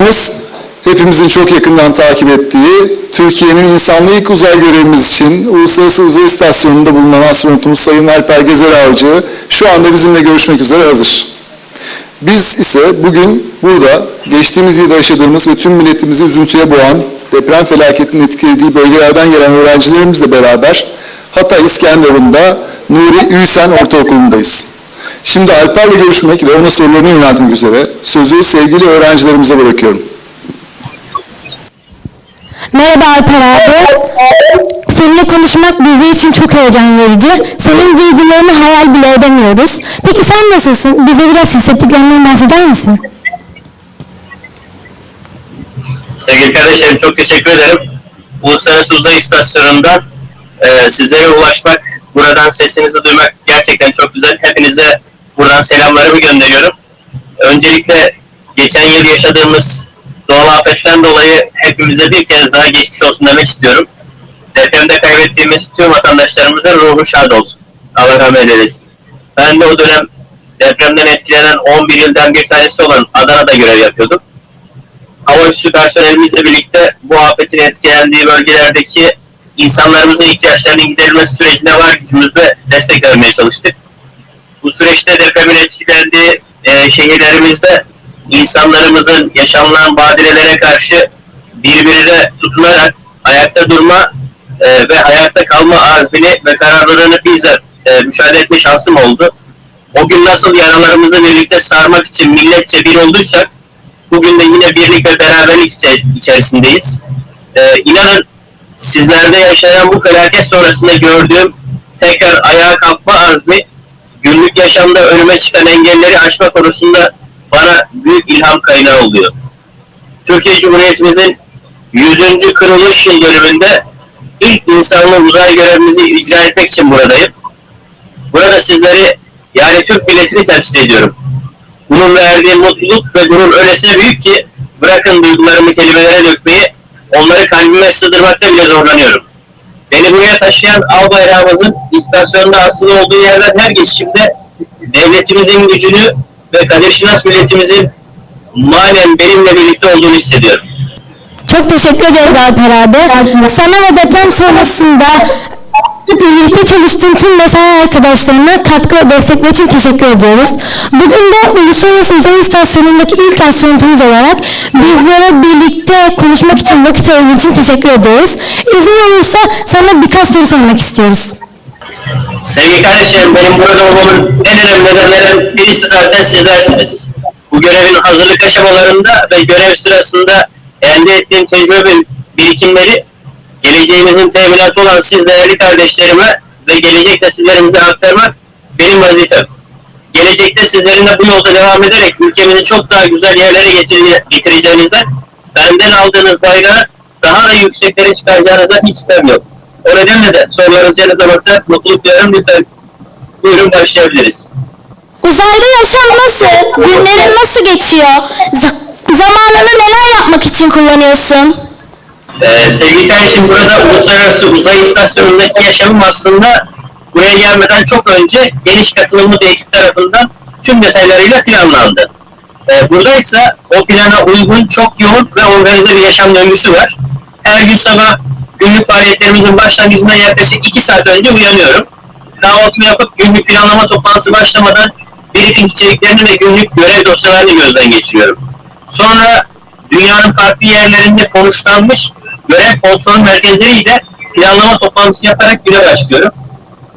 konumuz hepimizin çok yakından takip ettiği Türkiye'nin insanlı ilk uzay görevimiz için Uluslararası Uzay İstasyonu'nda bulunan astronotumuz Sayın Alper Gezer Avcı şu anda bizimle görüşmek üzere hazır. Biz ise bugün burada geçtiğimiz yılda yaşadığımız ve tüm milletimizi üzüntüye boğan deprem felaketinin etkilediği bölgelerden gelen öğrencilerimizle beraber Hatay İskenderun'da Nuri Üysen Ortaokulu'ndayız. Şimdi Alper'le görüşmek ve ona sorularını yöneltmek üzere sözü sevgili öğrencilerimize bırakıyorum. Merhaba Alper abi. Seninle konuşmak bizim için çok heyecan verici. Senin duygularını hayal bile edemiyoruz. Peki sen nasılsın? Bize biraz hissettiklerinden bahseder misin? Sevgili kardeşlerim çok teşekkür ederim. Uluslararası Uzay İstasyonu'ndan e, sizlere ulaşmak, buradan sesinizi duymak gerçekten çok güzel. Hepinize buradan selamlarımı gönderiyorum. Öncelikle geçen yıl yaşadığımız doğal afetten dolayı hepimize bir kez daha geçmiş olsun demek istiyorum. Depremde kaybettiğimiz tüm vatandaşlarımızın ruhu şad olsun. Allah rahmet eylesin. Ben de o dönem depremden etkilenen 11 ilden bir tanesi olan Adana'da görev yapıyordum hava üssü personelimizle birlikte bu afetin etkilendiği bölgelerdeki insanlarımızın ihtiyaçlarının giderilmesi sürecinde var gücümüzle destek vermeye çalıştık. Bu süreçte depremin etkilendiği e, şehirlerimizde insanlarımızın yaşanılan badirelere karşı birbirine tutunarak ayakta durma e, ve hayatta kalma azmini ve kararlılığını bizzat e, müşahede etme şansım oldu. O gün nasıl yaralarımızı birlikte sarmak için milletçe bir olduysak Bugün de yine birlik ve beraberlik içe- içerisindeyiz. Ee, inanın sizlerde yaşayan bu felaket sonrasında gördüğüm tekrar ayağa kalkma azmi, günlük yaşamda önüme çıkan engelleri aşma konusunda bana büyük ilham kaynağı oluyor. Türkiye Cumhuriyetimizin 100. kırılış yıl dönümünde ilk insanlı uzay görevimizi icra etmek için buradayım. Burada sizleri yani Türk milletini temsil ediyorum. Bunun verdiği mutluluk ve gurur öylesine büyük ki bırakın duygularımı kelimelere dökmeyi, onları kalbime sığdırmakta bile zorlanıyorum. Beni buraya taşıyan al bayrağımızın istasyonda asılı olduğu yerden her geçişimde devletimizin gücünü ve Kadir Şinas milletimizin manen benimle birlikte olduğunu hissediyorum. Çok teşekkür ederiz Alper abi. Sana ve deprem sonrasında birlikte çalıştığın tüm mesai arkadaşlarına katkı ve destekleri için teşekkür ediyoruz. Bugün de Uluslararası Uzay İstasyonu'ndaki ilk astronotumuz olarak bizlere birlikte konuşmak için vakit ayırdığın için teşekkür ediyoruz. İzin olursa sana birkaç soru sormak istiyoruz. Sevgili kardeşlerim, benim burada olmamın en önemli nedenlerinden birisi zaten sizlersiniz. Bu görevin hazırlık aşamalarında ve görev sırasında elde ettiğim tecrübe birikimleri geleceğimizin teminatı olan siz değerli kardeşlerime ve gelecek nesillerimize aktarmak benim vazifem. Gelecekte sizlerin de bu yolda devam ederek ülkemizi çok daha güzel yerlere getir- getireceğinizden benden aldığınız bayrağı daha da yükseklere çıkaracağınızdan hiç şüphem yok. O nedenle de sorularınızı yanıtlamakta mutluluk duyuyorum. Lütfen buyurun başlayabiliriz. Uzayda yaşam nasıl? Günlerin nasıl geçiyor? zamanını neler yapmak için kullanıyorsun? Ee, sevgili kardeşim burada Uluslararası Uzay İstasyonu'ndaki yaşamım aslında buraya gelmeden çok önce geniş katılımlı bir ekip tarafından tüm detaylarıyla planlandı. Ee, buradaysa o plana uygun çok yoğun ve organize bir yaşam döngüsü var. Her gün sabah günlük faaliyetlerimizin başlangıcından yaklaşık 2 saat önce uyanıyorum. Kahvaltımı yapıp günlük planlama toplantısı başlamadan briefing içeriklerini ve günlük görev dosyalarını gözden geçiriyorum. Sonra dünyanın farklı yerlerinde konuşlanmış görev kontrol merkezleriyle planlama toplantısı yaparak güne başlıyorum.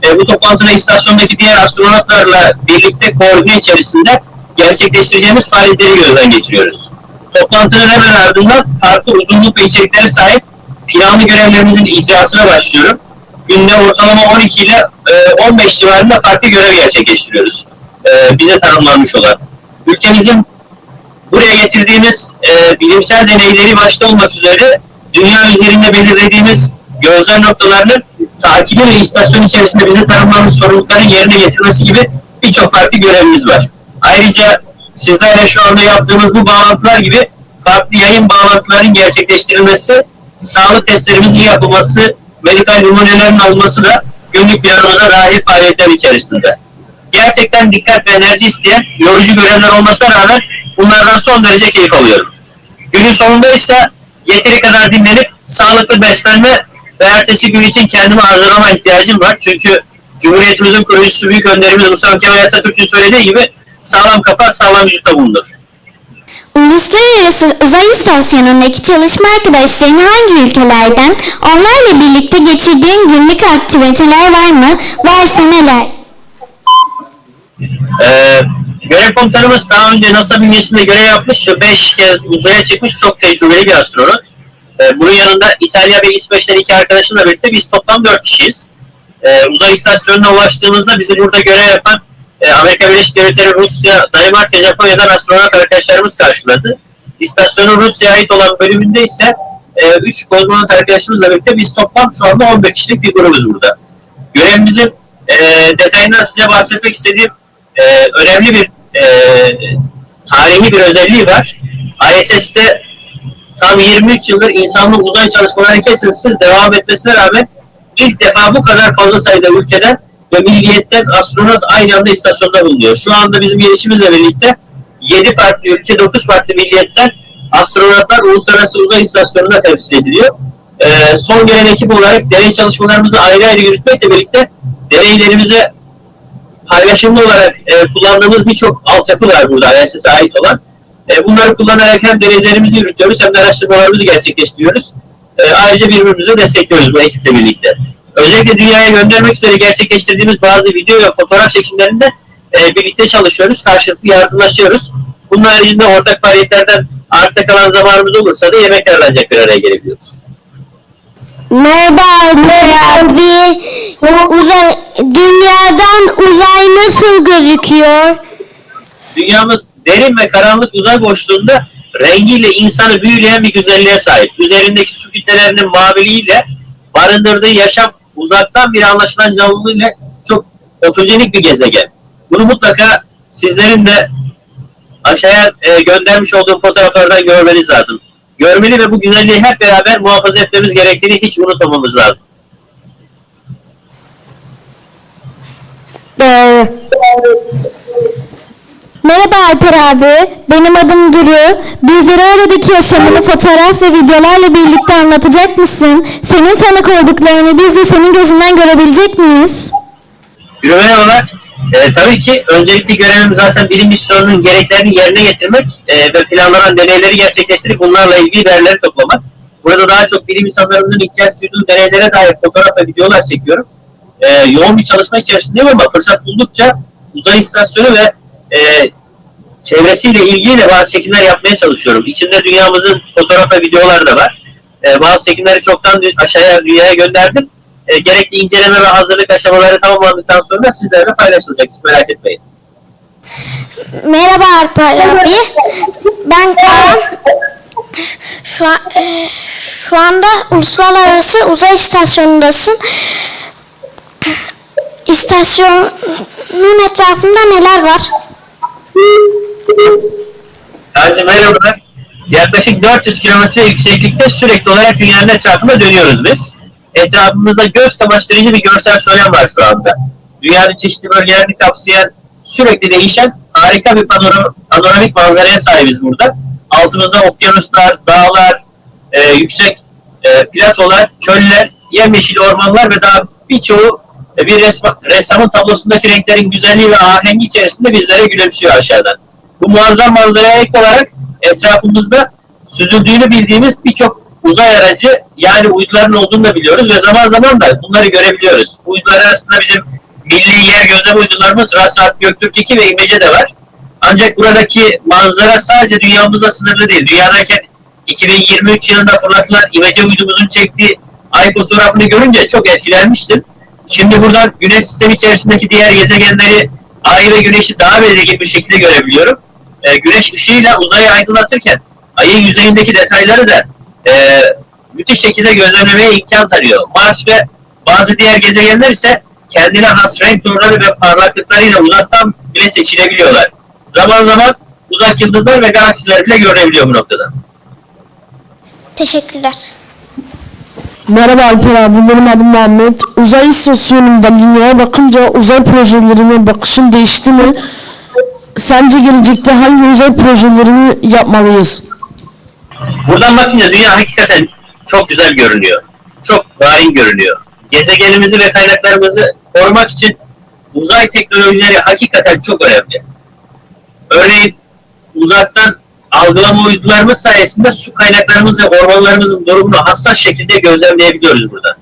E, bu toplantıda istasyondaki diğer astronotlarla birlikte koordine içerisinde gerçekleştireceğimiz faaliyetleri gözden geçiriyoruz. Toplantının hemen ardından farklı uzunluk ve içeriklere sahip planlı görevlerimizin icrasına başlıyorum. Günde ortalama 12 ile e, 15 civarında farklı görev gerçekleştiriyoruz. E, bize tanımlanmış olan. Ülkemizin buraya getirdiğimiz e, bilimsel deneyleri başta olmak üzere dünya üzerinde belirlediğimiz gözlem noktalarının takibi ve istasyon içerisinde bize tanımlanmış sorumlulukların yerine getirmesi gibi birçok farklı görevimiz var. Ayrıca sizlerle şu anda yaptığımız bu bağlantılar gibi farklı yayın bağlantılarının gerçekleştirilmesi, sağlık testlerimizin yapılması, medikal numunelerin alınması da günlük planımıza dahil faaliyetler içerisinde. Gerçekten dikkat ve enerji isteyen yorucu görevler olmasına rağmen bunlardan son derece keyif alıyorum. Günün sonunda ise yeteri kadar dinlenip sağlıklı beslenme ve ertesi gün için kendimi hazırlama ihtiyacım var. Çünkü Cumhuriyetimizin kurucusu büyük önderimiz Mustafa Kemal Atatürk'ün söylediği gibi sağlam kafa sağlam vücutta bulunur. Uluslararası Uzay İstasyonu'ndaki çalışma arkadaşların hangi ülkelerden? Onlarla birlikte geçirdiğin günlük aktiviteler var mı? Varsa neler? Ee, görev komutanımız daha önce NASA bünyesinde görev yapmış ve 5 kez uzaya çıkmış çok tecrübeli bir astronot. Ee, bunun yanında İtalya ve İsveç'ten iki arkadaşımla birlikte biz toplam 4 kişiyiz. Ee, uzay istasyonuna ulaştığımızda bizi burada görev yapan e, Amerika Birleşik Devletleri, Rusya, Danimarka, Japonya'dan astronot arkadaşlarımız karşıladı. İstasyonun Rusya'ya ait olan bölümünde ise 3 kozmonot arkadaşımızla birlikte biz toplam şu anda 11 kişilik bir grubuz burada. Görevimizin e, detayından size bahsetmek istediğim e, önemli bir e, tarihi bir özelliği var. ISS'te tam 23 yıldır insanlık uzay çalışmaları kesintisiz devam etmesine rağmen ilk defa bu kadar fazla sayıda ülkeden ve milliyetten astronot aynı anda istasyonda bulunuyor. Şu anda bizim gelişimizle birlikte 7 farklı ülke, 9 farklı milliyetten astronotlar Uluslararası Uzay İstasyonu'nda temsil ediliyor. Ee, son gelen ekip olarak deney çalışmalarımızı ayrı ayrı yürütmekle birlikte deneylerimize paylaşımlı olarak e, kullandığımız birçok altyapı var burada ISS'e ait olan. E, bunları kullanarak hem deneylerimizi yürütüyoruz hem de araştırmalarımızı gerçekleştiriyoruz. E, ayrıca birbirimizi destekliyoruz bu ekiple birlikte. Özellikle dünyaya göndermek üzere gerçekleştirdiğimiz bazı video ve fotoğraf çekimlerinde e, birlikte çalışıyoruz, karşılıklı yardımlaşıyoruz. Bunun haricinde ortak faaliyetlerden arta kalan zamanımız olursa da yemeklerle ancak bir araya gelebiliyoruz. Merhaba abi. Uzay, dünyadan uzay nasıl gözüküyor? Dünyamız derin ve karanlık uzay boşluğunda rengiyle insanı büyüleyen bir güzelliğe sahip. Üzerindeki su kütlelerinin maviliğiyle barındırdığı yaşam uzaktan bir anlaşılan canlılığıyla çok fotojenik bir gezegen. Bunu mutlaka sizlerin de aşağıya e, göndermiş olduğum fotoğraflardan görmeniz lazım. Görmeli ve bu güzelliği hep beraber muhafaza etmemiz gerektiğini hiç unutmamamız lazım. Merhaba Alper abi. Benim adım Duru. Bizlere oradaki yaşamını fotoğraf ve videolarla birlikte anlatacak mısın? Senin tanık olduklarını biz de senin gözünden görebilecek miyiz? Yollar. E, tabii ki öncelikli görevim zaten bilim misyonunun gereklerini yerine getirmek e, ve planlanan deneyleri gerçekleştirip bunlarla ilgili verileri toplamak. Burada daha çok bilim insanlarımızın ihtiyaç duyduğu deneylere dair fotoğraf ve videolar çekiyorum. E, yoğun bir çalışma içerisindeyim ama fırsat buldukça uzay istasyonu ve e, çevresiyle ilgili bazı çekimler yapmaya çalışıyorum. İçinde dünyamızın fotoğraf ve videoları da var. E, bazı çekimleri çoktan aşağıya dünyaya gönderdim. E, gerekli inceleme ve hazırlık aşamaları tamamlandıktan sonra sizlerle paylaşılacak. Hiç merak etmeyin. Merhaba Alper abi. Ben Kaan. Şu, an, e, şu anda Uluslararası Uzay İstasyonu'ndasın. İstasyonun etrafında neler var? Sadece merhabalar. Yaklaşık 400 kilometre yükseklikte sürekli olarak dünyanın etrafında dönüyoruz biz. Etrafımızda göz kamaştırıcı bir görsel şölen var şu anda. Dünyanın çeşitli bölgelerini kapsayan, sürekli değişen harika bir panoram panoramik manzaraya sahibiz burada. Altımızda okyanuslar, dağlar, e, yüksek e, platolar, çöller, yemyeşil ormanlar ve daha birçoğu bir resma, ressamın tablosundaki renklerin güzelliği ve ahengi içerisinde bizlere gülümsüyor aşağıdan. Bu muazzam manzaraya ek olarak etrafımızda süzüldüğünü bildiğimiz birçok uzay aracı yani uyduların olduğunu da biliyoruz ve zaman zaman da bunları görebiliyoruz. Uydular arasında bizim milli yer gözlem uydularımız Rasat, Göktürk 2 ve İmece de var. Ancak buradaki manzara sadece dünyamızla sınırlı değil. Dünyadayken 2023 yılında fırlatılan İmece uydumuzun çektiği ay fotoğrafını görünce çok etkilenmiştim. Şimdi buradan güneş sistemi içerisindeki diğer gezegenleri, ay ve güneşi daha belirgin bir şekilde görebiliyorum. Ee, güneş ışığıyla uzayı aydınlatırken ayın yüzeyindeki detayları da e, müthiş şekilde gözlemlemeye imkan tanıyor. Mars ve bazı diğer gezegenler ise kendine has renk tonları ve parlaklıklarıyla uzaktan bile seçilebiliyorlar. Zaman zaman uzak yıldızlar ve galaksiler bile görülebiliyor bu noktada. Teşekkürler. Merhaba Alper abi, benim adım Muhammed. Uzay istasyonunda dünyaya bakınca uzay projelerine bakışın değişti mi? Sence gelecekte hangi uzay projelerini yapmalıyız? Buradan bakınca dünya hakikaten çok güzel görünüyor. Çok narin görünüyor. Gezegenimizi ve kaynaklarımızı korumak için uzay teknolojileri hakikaten çok önemli. Örneğin uzaktan algılama uydularımız sayesinde su kaynaklarımız ve ormanlarımızın durumunu hassas şekilde gözlemleyebiliyoruz burada.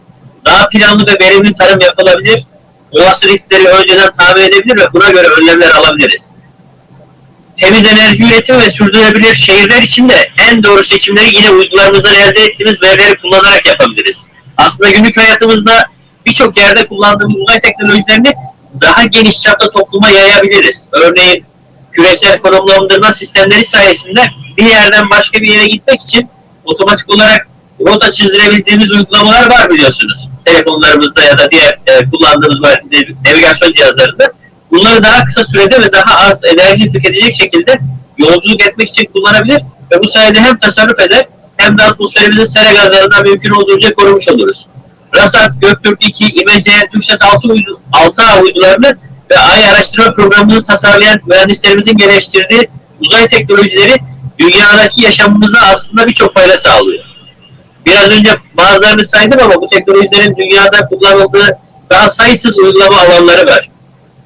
Daha planlı ve verimli tarım yapılabilir, olası riskleri önceden tahmin edebilir ve buna göre önlemler alabiliriz. Temiz enerji üretimi ve sürdürülebilir şehirler için de en doğru seçimleri yine uydularımızdan elde ettiğimiz verileri kullanarak yapabiliriz. Aslında günlük hayatımızda birçok yerde kullandığımız uzay teknolojilerini daha geniş çapta topluma yayabiliriz. Örneğin küresel konumlandırma sistemleri sayesinde bir yerden başka bir yere gitmek için otomatik olarak rota çizdirebildiğimiz uygulamalar var biliyorsunuz. Telefonlarımızda ya da diğer e, kullandığımız nav- navigasyon cihazlarında. Bunları daha kısa sürede ve daha az enerji tüketecek şekilde yolculuk etmek için kullanabilir ve bu sayede hem tasarruf eder hem de atmosferimizin sera gazlarından mümkün olduğunca korumuş oluruz. RASAT, Göktürk 2, İMC, TürkSat 6, uydu, 6A uydularını ve Ay araştırma programımızı tasarlayan mühendislerimizin geliştirdiği uzay teknolojileri dünyadaki yaşamımıza aslında birçok fayda sağlıyor. Biraz önce bazılarını saydım ama bu teknolojilerin dünyada kullanıldığı daha sayısız uygulama alanları var.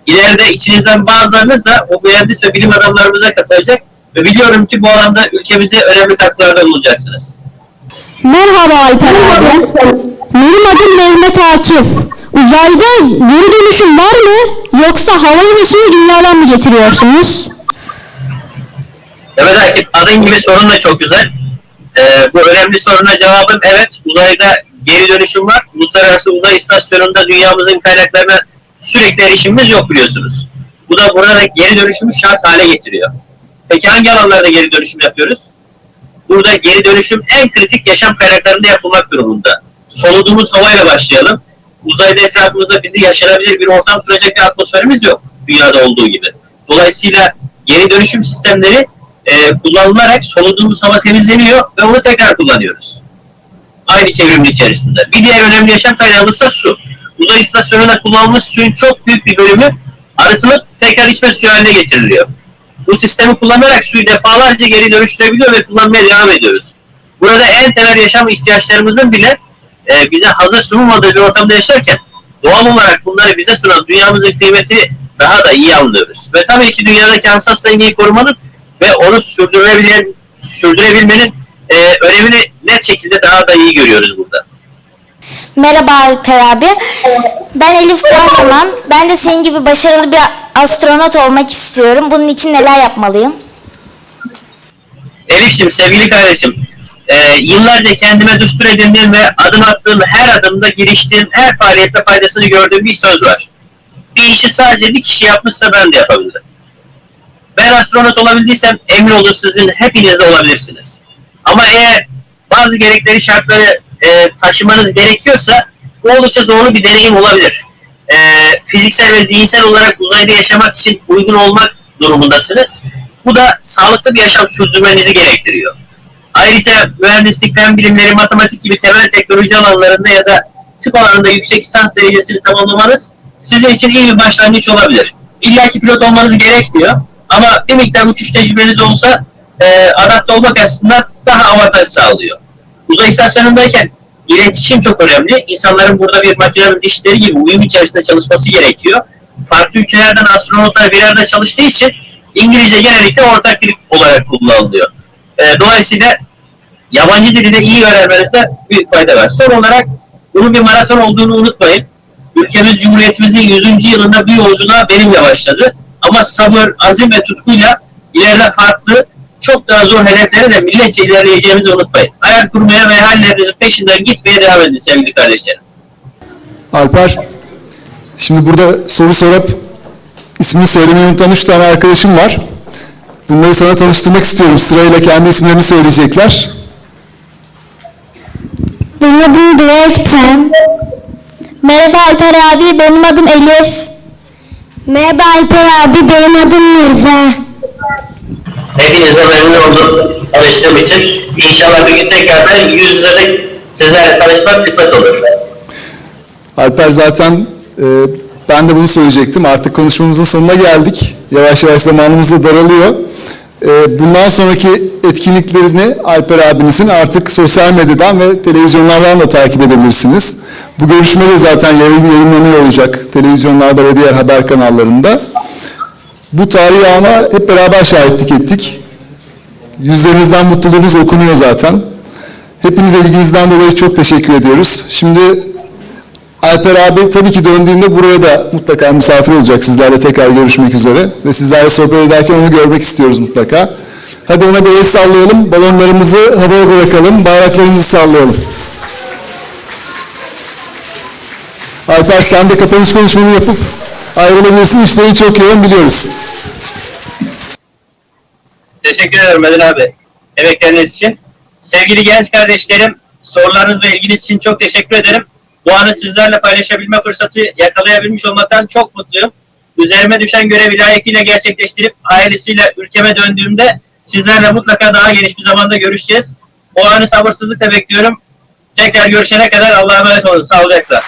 İleride içinizden bazılarınız da o mühendis ve bilim adamlarımıza katılacak ve biliyorum ki bu alanda ülkemize önemli katkılarda bulunacaksınız. Merhaba Alper abi. Benim adım Mehmet Akif. Uzayda geri dönüşüm var mı? Yoksa havayı ve suyu dünyadan mı getiriyorsunuz? Evet Akif, adın gibi sorun da çok güzel. Ee, bu önemli soruna cevabım evet. Uzayda geri dönüşüm var. Uluslararası Uzay İstasyonu'nda dünyamızın kaynaklarına sürekli erişimimiz yok biliyorsunuz. Bu da burada geri dönüşümü şart hale getiriyor. Peki hangi alanlarda geri dönüşüm yapıyoruz? Burada geri dönüşüm en kritik yaşam kaynaklarında yapılmak durumunda. Soluduğumuz havayla başlayalım. Uzayda etrafımızda bizi yaşanabilir bir ortam sürecek bir atmosferimiz yok. Dünyada olduğu gibi. Dolayısıyla geri dönüşüm sistemleri e, kullanılarak soluduğumuz hava temizleniyor ve onu tekrar kullanıyoruz. Aynı çevrimin içerisinde. Bir diğer önemli yaşam kaynağımız ise su. Uzay istasyonunda kullanılmış suyun çok büyük bir bölümü arıtılıp tekrar içme suyu haline getiriliyor. Bu sistemi kullanarak suyu defalarca geri dönüştürebiliyor ve kullanmaya devam ediyoruz. Burada en temel yaşam ihtiyaçlarımızın bile e, bize hazır sunulmadığı bir ortamda yaşarken doğal olarak bunları bize sunan dünyamızın kıymetini daha da iyi anlıyoruz. Ve tabii ki dünyadaki hassas dengeyi korumanın ve onu sürdürebilen, sürdürebilmenin e, önemini net şekilde daha da iyi görüyoruz burada. Merhaba Alper abi. Ben Elif Kahraman. Ben de senin gibi başarılı bir astronot olmak istiyorum. Bunun için neler yapmalıyım? Elif'ciğim, sevgili kardeşim, e, yıllarca kendime düstur edindiğim ve adım attığım her adımda giriştiğim her faaliyette faydasını gördüğüm bir söz var. Bir işi sadece bir kişi yapmışsa ben de yapabilirim. Ben astronot olabildiysem emin olun sizin hepiniz de olabilirsiniz. Ama eğer bazı gerekleri şartları e, taşımanız gerekiyorsa bu oldukça zorlu bir deneyim olabilir. E, fiziksel ve zihinsel olarak uzayda yaşamak için uygun olmak durumundasınız. Bu da sağlıklı bir yaşam sürdürmenizi gerektiriyor. Ayrıca mühendislik, fen bilimleri, matematik gibi temel teknoloji alanlarında ya da tıp alanında yüksek lisans derecesini tamamlamanız sizin için iyi bir başlangıç olabilir. İlla ki pilot olmanız gerekmiyor. Ama bir miktar uçuş tecrübeniz olsa e, adapte olmak açısından daha avantaj sağlıyor. Uzay istasyonundayken iletişim çok önemli. İnsanların burada bir makinenin dişleri gibi uyum içerisinde çalışması gerekiyor. Farklı ülkelerden astronotlar bir arada çalıştığı için İngilizce genellikle ortak dil olarak kullanılıyor. E, dolayısıyla yabancı dili de iyi öğrenmenizde büyük fayda var. Son olarak bunun bir maraton olduğunu unutmayın. Ülkemiz Cumhuriyetimizin 100. yılında bir yolculuğa benimle başladı. Ama sabır, azim ve tutkuyla ileride farklı, çok daha zor hedeflere de milletçe ilerleyeceğimizi unutmayın. Hayal kurmaya ve hayallerinizin peşinden gitmeye devam edin sevgili kardeşlerim. Alper, şimdi burada soru sorup ismini söylemeyi unutan üç tane arkadaşım var. Bunları sana tanıştırmak istiyorum. Sırayla kendi isimlerini söyleyecekler. Benim adım Dilekten. Merhaba Alper abi, benim adım Elif. Merhaba Alper abi, benim adım Mirza. Hepinize memnun oldum tanıştığım için. İnşallah bir gün tekrardan yüz yüze de sizlerle tanışmak kısmet olur. Alper zaten e, ben de bunu söyleyecektim. Artık konuşmamızın sonuna geldik. Yavaş yavaş zamanımız da daralıyor. Ee, bundan sonraki etkinliklerini Alper abinizin artık sosyal medyadan ve televizyonlardan da takip edebilirsiniz. Bu görüşme de zaten yayınlanıyor olacak televizyonlarda ve diğer haber kanallarında. Bu tarihi ana hep beraber şahitlik ettik. Yüzlerinizden mutluluğunuz okunuyor zaten. Hepinize ilginizden dolayı çok teşekkür ediyoruz. Şimdi Alper abi tabii ki döndüğünde buraya da mutlaka misafir olacak sizlerle tekrar görüşmek üzere. Ve sizlerle sohbet ederken onu görmek istiyoruz mutlaka. Hadi ona bir el sallayalım, balonlarımızı havaya bırakalım, bayraklarımızı sallayalım. Alper sen de kapanış konuşmanı yapıp ayrılabilirsin. İşlerin çok yoğun biliyoruz. Teşekkür ederim Medin abi. Emekleriniz için. Sevgili genç kardeşlerim, sorularınız ve ilginiz için çok teşekkür ederim. Bu anı sizlerle paylaşabilme fırsatı yakalayabilmiş olmaktan çok mutluyum. Üzerime düşen görevi layıkıyla gerçekleştirip ailesiyle ülkeme döndüğümde sizlerle mutlaka daha geniş bir zamanda görüşeceğiz. O anı sabırsızlıkla bekliyorum. Tekrar görüşene kadar Allah'a emanet olun. Sağlıcakla.